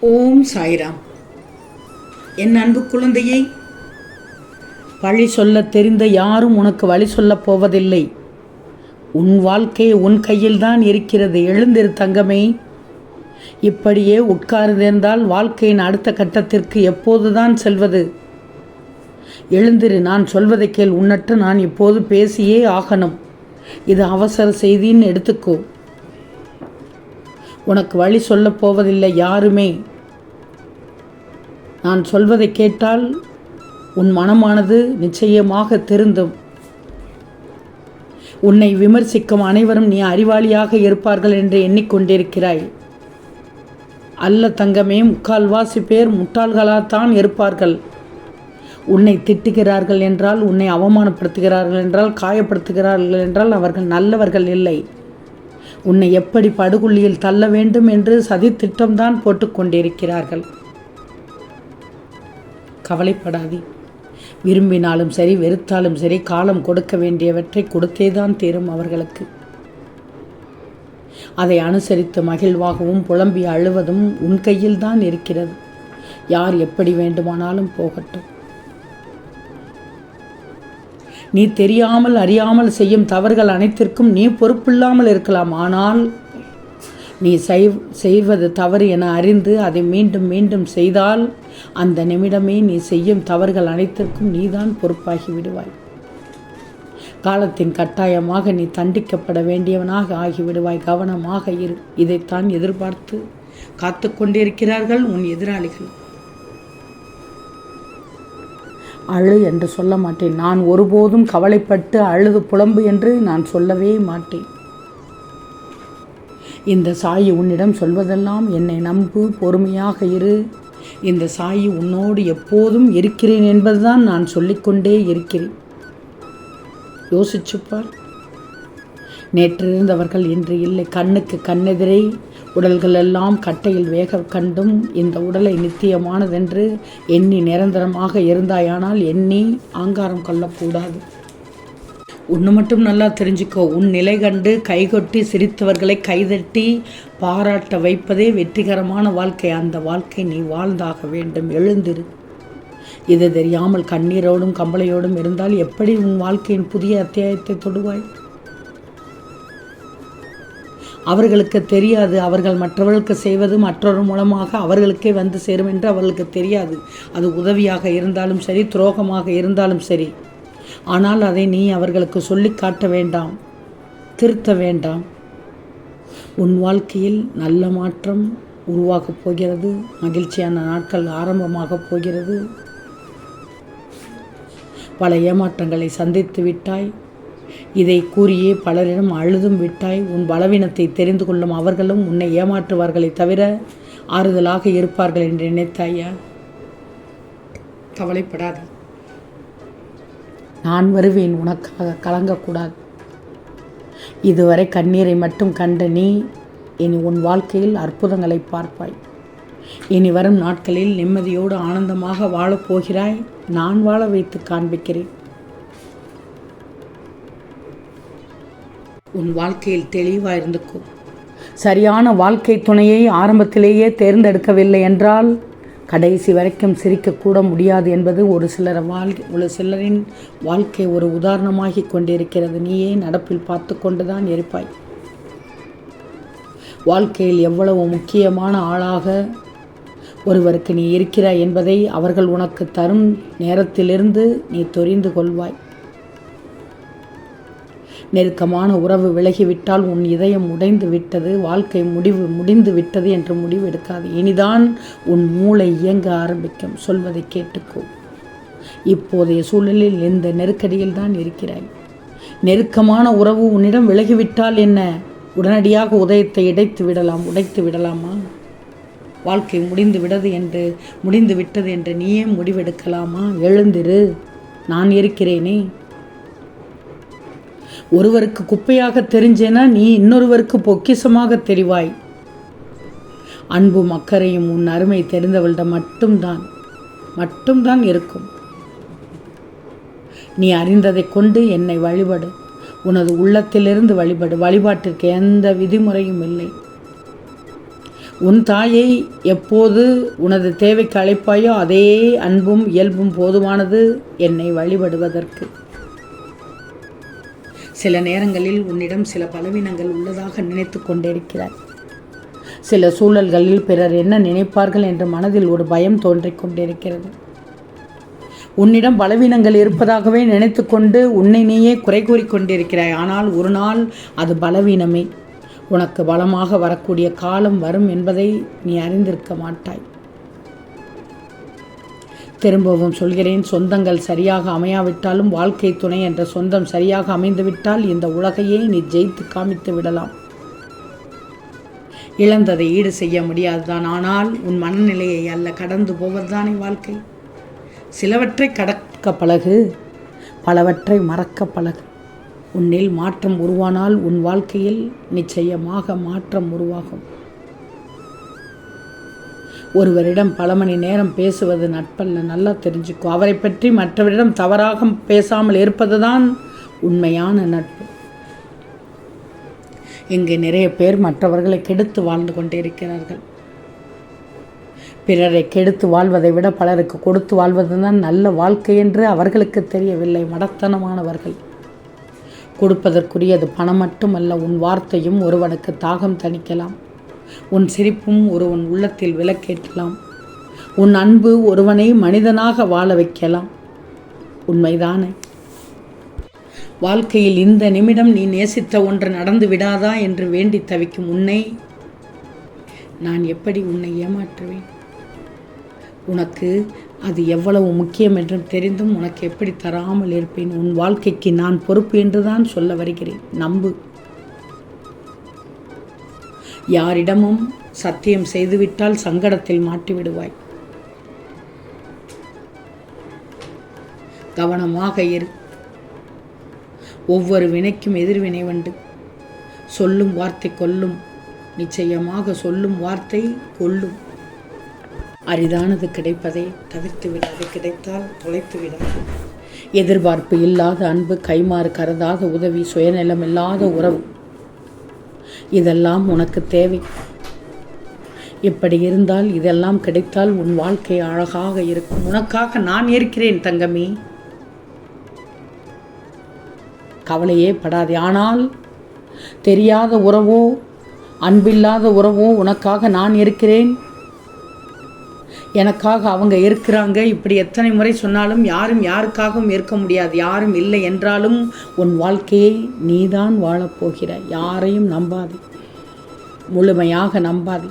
ஓம் சாய்ராம். என் அன்பு குழந்தையை வழி சொல்லத் தெரிந்த யாரும் உனக்கு வழி சொல்லப் போவதில்லை. உன் வாழ்க்கை உன் கையில்தான் இருக்கிறது. எழுந்திரு தங்கமே. இப்படியே உட்கார்ந்திருந்தால் வாழ்க்கையின் அடுத்த கட்டத்திற்கு எப்போதுதான் செல்வது? எழுந்திரு நான் சொல்வதை கேள். உன்னற்று நான் இப்போது பேசியே ஆகணும். இது அவசர செய்தின்னு எடுத்துக்கோ. உனக்கு வழி சொல்லப் போவதில்லை யாருமே. நான் சொல்வதை கேட்டால் உன் மனமானது நிச்சயமாக திருந்தும். உன்னை விமர்சிக்கும் அனைவரும் நீ அறிவாளியாக இருப்பார்கள் என்று எண்ணிக்கொண்டிருக்கிறாய். அல்ல தங்கமே முக்கால்வாசி பேர் முட்டாள்களாகத்தான் இருப்பார்கள். உன்னை திட்டுகிறார்கள் என்றால் உன்னை அவமானப்படுத்துகிறார்கள் என்றால் காயப்படுத்துகிறார்கள் என்றால் அவர்கள் நல்லவர்கள் இல்லை. உன்னை எப்படி படுகுழியில் தள்ள வேண்டும் என்று சதித்திட்டம்தான் போட்டுக்கொண்டிருக்கிறார்கள் கவலைப்படாதே. விரும்பினாலும் சரி வெறுத்தாலும் சரி காலம் கொடுக்க வேண்டியவற்றை கொடுத்தேதான் தீரும் அவர்களுக்கு. அதை அனுசரித்து மகிழ்வாகவும் புலம்பி அழுவதும் உன் கையில்தான் இருக்கிறது. யார் எப்படி வேண்டுமானாலும் போகட்டும். நீ தெரியாமல் அறியாமல் செய்யும் தவறுகள் அனைத்திற்கும் நீ பொறுப்பில்லாமல் இருக்கலாம். ஆனால் நீ செய் செய்வது தவறு என அறிந்து அதை மீண்டும் மீண்டும் செய்தால் அந்த நிமிடமே நீ செய்யும் தவறுகள் அனைத்திற்கும் நீதான் பொறுப்பாகி விடுவாய். காலத்தின் கட்டாயமாக நீ தண்டிக்கப்பட வேண்டியவனாக ஆகிவிடுவாய். கவனமாக இரு. இதைத்தான் எதிர்பார்த்து காத்து கொண்டிருக்கிறார்கள் உன் எதிராளிகள். அழு என்று சொல்ல மாட்டேன். நான் ஒருபோதும் கவலைப்பட்டு அழுது புலம்பு என்று நான் சொல்லவே மாட்டேன். இந்த சாயி உன்னிடம் சொல்வதெல்லாம் என்னை நம்பு பொறுமையாக இரு. இந்த சாயி உன்னோடு எப்போதும் இருக்கிறேன் என்பதுதான் நான் சொல்லிக்கொண்டே இருக்கிறேன். யோசிச்சுப்பார். நேற்று இருந்தவர்கள் இன்று இல்லை. கண்ணுக்கு கண்ணெதிரே உடல்கள் எல்லாம் கட்டையில் வேக கண்டும் இந்த உடலை நித்தியமானதென்று எண்ணி நிரந்தரமாக இருந்தாயானால் எண்ணி ஆங்காரம் கொள்ளக்கூடாது. ஒன்று மட்டும் நல்லா தெரிஞ்சுக்கோ. உன் நிலை கண்டு கைகொட்டி சிரித்தவர்களை கைதட்டி பாராட்ட வைப்பதே வெற்றிகரமான வாழ்க்கை. அந்த வாழ்க்கை நீ வாழ்ந்தாக வேண்டும். எழுந்திரு. இது தெரியாமல் கண்ணீரோடும் கம்பளையோடும் இருந்தால் எப்படி உன் வாழ்க்கையின் புதிய அத்தியாயத்தை தொடுவாய்? அவர்களுக்கு தெரியாது. அவர்கள் மற்றவர்களுக்கு செய்வது மற்றொரு மூலமாக அவர்களுக்கே வந்து சேரும் என்று அவர்களுக்கு தெரியாது. அது உதவியாக இருந்தாலும் சரி துரோகமாக இருந்தாலும் சரி. ஆனால் அதை நீ அவர்களுக்கு சொல்லி காட்ட வேண்டாம். திருத்த வேண்டாம். உன் வாழ்க்கையில் நல்ல மாற்றம் உருவாகப் போகிறது. மகிழ்ச்சியான நாட்கள் ஆரம்பமாகப் போகிறது. பல ஏமாற்றங்களை சந்தித்து விட்டாய். இதை கூறியே பலரிடம் அழுதும் விட்டாய் உன் பலவீனத்தை தெரிந்து கொள்ளும் அவர்களும் உன்னை ஏமாற்றுவார்களை தவிர ஆறுதலாக இருப்பார்கள் என்று நினைத்தாயா? கவலைப்படாது. நான் வருவேன் உனக்காக கலங்கக்கூடாது. இதுவரை கண்ணீரை மட்டும் கண்ட நீ இனி உன் வாழ்க்கையில் அற்புதங்களை பார்ப்பாய். இனி வரும் நாட்களில் நிம்மதியோடு ஆனந்தமாக வாழப்போகிறாய் நான் வாழ வைத்து காண்பிக்கிறேன். உன் வாழ்க்கையில் தெளிவாக இருந்துக்கோ சரியான வாழ்க்கை துணையை ஆரம்பத்திலேயே தேர்ந்தெடுக்கவில்லை என்றால் கடைசி வரைக்கும் சிரிக்கக்கூட முடியாது என்பது ஒரு சிலர் வாழ்க்கை ஒரு சிலரின் வாழ்க்கை ஒரு உதாரணமாகி கொண்டிருக்கிறது. நீயே நடப்பில் பார்த்து கொண்டுதான் இருப்பாய். வாழ்க்கையில் எவ்வளவு முக்கியமான ஆளாக ஒருவருக்கு நீ இருக்கிறாய் என்பதை அவர்கள் உனக்கு தரும் நேரத்திலிருந்து நீ தெரிந்து கொள்வாய். நெருக்கமான உறவு விலகிவிட்டால் உன் இதயம் உடைந்து விட்டது வாழ்க்கை முடிவு முடிந்து விட்டது என்று முடிவு எடுக்காது இனிதான் உன் மூளை இயங்க ஆரம்பிக்கும். சொல்வதை கேட்டுக்கோ. இப்போதைய சூழலில் இந்த நெருக்கடியில் தான் இருக்கிறாய். நெருக்கமான உறவு உன்னிடம் விலகிவிட்டால் என்ன? உடனடியாக உதயத்தை இடைத்து விடலாம் உடைத்து விடலாமா? வாழ்க்கை முடிந்து விடது என்று முடிந்து விட்டது என்று நீயே முடிவெடுக்கலாமா? எழுந்திரு. நான் இருக்கிறேனே. ஒருவருக்கு குப்பையாக தெரிஞ்சேனா நீ இன்னொருவருக்கு பொக்கிசமாக தெரிவாய். அன்பும் அக்கறையும் உன் அருமை தெரிந்தவளிடம் மட்டும்தான் மட்டும்தான் இருக்கும். நீ அறிந்ததை கொண்டு என்னை வழிபடு. உனது உள்ளத்திலிருந்து வழிபடு. வழிபாட்டிற்கு எந்த விதிமுறையும் இல்லை. உன் தாயை எப்போது உனது தேவைக்கு அழைப்பாயோ அதே அன்பும் இயல்பும் போதுமானது என்னை வழிபடுவதற்கு. சில நேரங்களில் உன்னிடம் சில பலவீனங்கள் உள்ளதாக நினைத்து கொண்டிருக்கிறாய். சில சூழல்களில் பிறர் என்ன நினைப்பார்கள் என்று மனதில் ஒரு பயம் தோன்றிக் கொண்டிருக்கிறது. உன்னிடம் பலவீனங்கள் இருப்பதாகவே நினைத்து கொண்டு உன்னை நீயே குறை கூறிக்கொண்டிருக்கிறாய் ஆனால் ஒரு நாள் அது பலவீனமே. உனக்கு பலமாக வரக்கூடிய காலம் வரும் என்பதை நீ அறிந்திருக்க மாட்டாய். திரும்பவும் சொல்கிறேன் சொந்தங்கள் சரியாக அமையாவிட்டாலும் வாழ்க்கை துணை என்ற சொந்தம் சரியாக அமைந்துவிட்டால் இந்த உலகையே நீ ஜெயித்து காமித்து விடலாம். இழந்ததை ஈடு செய்ய முடியாதுதான் ஆனால் உன் மனநிலையை அல்ல கடந்து போவதுதானே வாழ்க்கை. சிலவற்றை கடக்க பழகு பலவற்றை மறக்க பழகு. உன்னில் மாற்றம் உருவானால் உன் வாழ்க்கையில் நிச்சயமாக மாற்றம் உருவாகும். ஒருவரிடம் பல மணி நேரம் பேசுவது நட்பல்ல நல்லா தெரிஞ்சுக்கோ. அவரை பற்றி மற்றவரிடம் தவறாக பேசாமல் இருப்பதுதான் உண்மையான நட்பு. இங்கு நிறைய பேர் மற்றவர்களை கெடுத்து வாழ்ந்து கொண்டிருக்கிறார்கள் பிறரை கெடுத்து வாழ்வதை விட பலருக்கு கொடுத்து வாழ்வதுதான் நல்ல வாழ்க்கை என்று அவர்களுக்கு தெரியவில்லை. மடத்தனமானவர்கள். கொடுப்பதற்குரியது பணம் மட்டுமல்ல உன் வார்த்தையும் ஒருவனுக்கு தாகம் தணிக்கலாம். உன் சிரிப்பும் ஒருவன் உள்ளத்தில் விளக்கேற்றலாம். உன் அன்பு ஒருவனை மனிதனாக வாழ வைக்கலாம். உண்மைதானே? வாழ்க்கையில் இந்த நிமிடம் நீ நேசித்த ஒன்று நடந்து விடாதா என்று வேண்டி தவிக்கும் உன்னை நான் எப்படி உன்னை ஏமாற்றுவேன்? உனக்கு அது எவ்வளவு முக்கியம் என்று தெரிந்தும் உனக்கு எப்படி தராமல் இருப்பேன்? உன் வாழ்க்கைக்கு நான் பொறுப்பு என்றுதான் சொல்ல வருகிறேன். நம்பு. யாரிடமும் சத்தியம் செய்துவிட்டால் சங்கடத்தில் மாட்டிவிடுவாய். கவனமாக இரு. ஒவ்வொரு வினைக்கும் எதிர்வினை உண்டு. சொல்லும் வார்த்தை கொல்லும். நிச்சயமாக சொல்லும் வார்த்தை கொல்லும். அரிதானது கிடைப்பதை தவிர்த்து விடாது. கிடைத்தால் தொலைத்து விடாது. எதிர்பார்ப்பு இல்லாத அன்பு கைமாறு கருதாத உதவி சுயநலம் இல்லாத உறவு. இதெல்லாம் உனக்கு தேவை. இப்படி இருந்தால் இதெல்லாம் கிடைத்தால் உன் வாழ்க்கை அழகாக இருக்கும். உனக்காக நான் இருக்கிறேன் தங்கமி. கவலையே படாது. ஆனால் தெரியாத உறவோ அன்பில்லாத உறவோ உனக்காக நான் இருக்கிறேன். எனக்காக அவங்க இருக்கிறாங்க. இப்படி எத்தனை முறை சொன்னாலும் யாரும் யாருக்காகவும் இருக்க முடியாது. யாரும் இல்லை என்றாலும் உன் வாழ்க்கையை நீதான் வாழப்போகிற. யாரையும் நம்பாதே. முழுமையாக நம்பாதே.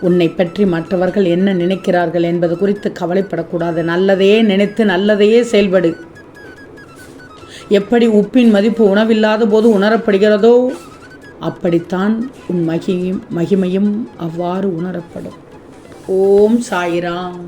உன்னை பற்றி மற்றவர்கள் என்ன நினைக்கிறார்கள் என்பது குறித்து கவலைப்படக்கூடாது. நல்லதையே நினைத்து நல்லதையே செயல்படு. எப்படி உப்பின் மதிப்பு உணவில்லாத போது உணரப்படுகிறதோ அப்படித்தான் உன் மகியும் மகிமையும் அவ்வாறு உணரப்படும். ஓம் சாய்ராம்.